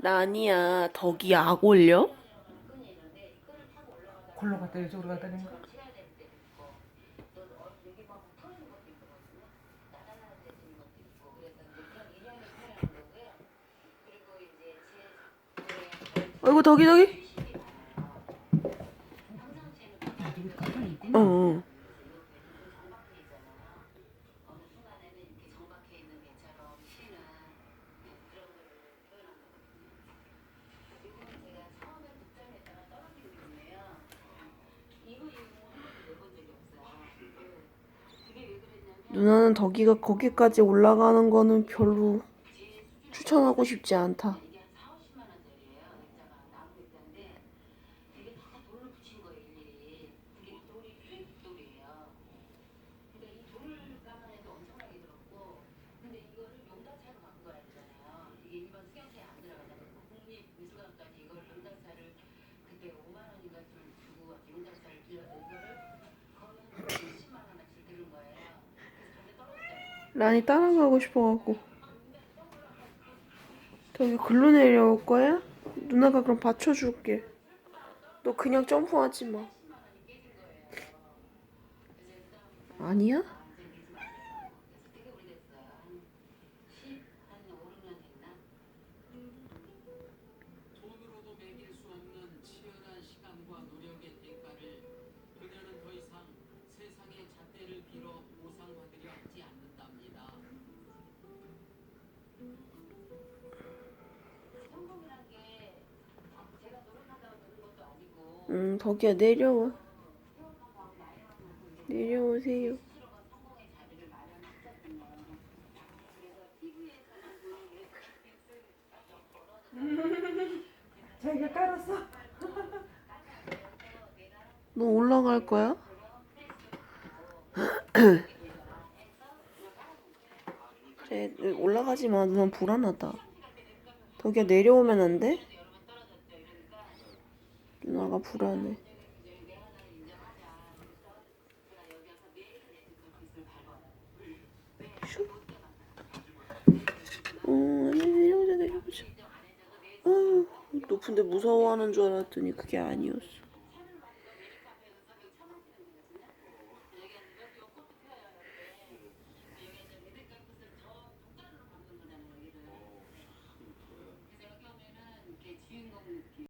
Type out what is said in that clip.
나 아니야. 덕이 약 올려? 골로 갔다 이쪽으로 갔다 는 거? 아이고 덕이 덕이. 가만히 있구나. 어. 어. 누나는 덕이가 거기까지 올라가는 거는 별로 추천하고 싶지 않다. 란이 따라가고 싶어갖고. 저기 글로 내려올 거야? 누나가 그럼 받쳐줄게. 너 그냥 점프하지 마. 아니야? 응, 덕이야 내려와. 내려오세요. 자기가 깔았어. 너 올라갈 거야? 그래, 올라가지 마. 누나 불안하다. 덕이야 내려오면 안 돼? 누나가 불안해. 어, 아니, 내려오자, 내려오자. 아유, 높은데 무서워하는 줄 알았더니 그게 아니었어.